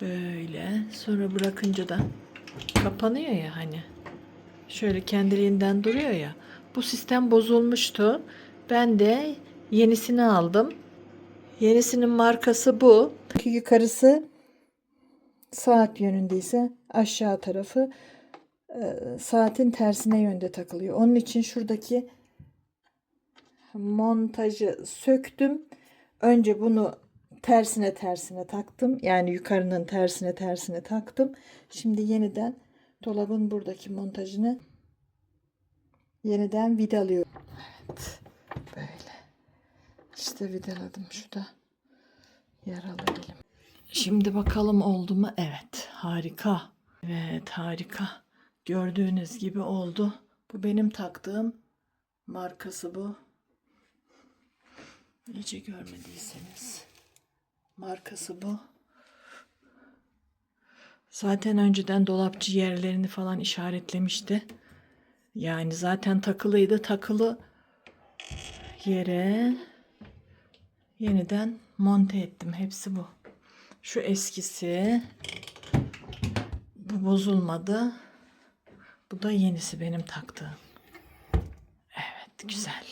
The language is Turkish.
Böyle. Sonra bırakınca da kapanıyor ya hani. Şöyle kendiliğinden duruyor ya. Bu sistem bozulmuştu. Ben de yenisini aldım. Yenisinin markası bu. Yukarısı saat yönündeyse aşağı tarafı e, saatin tersine yönde takılıyor. Onun için şuradaki montajı söktüm. Önce bunu tersine tersine taktım. Yani yukarının tersine tersine taktım. Şimdi yeniden dolabın buradaki montajını yeniden vidalıyorum. Evet. Böyle. İşte vidaladım. Şu da yaralı elim. Şimdi bakalım oldu mu? Evet. Harika. Evet harika. Gördüğünüz gibi oldu. Bu benim taktığım markası bu. İyice görmediyseniz. Markası bu. Zaten önceden dolapçı yerlerini falan işaretlemişti. Yani zaten takılıydı. Takılı yere yeniden monte ettim. Hepsi bu. Şu eskisi. Bu bozulmadı. Bu da yenisi benim taktığım. Evet güzel.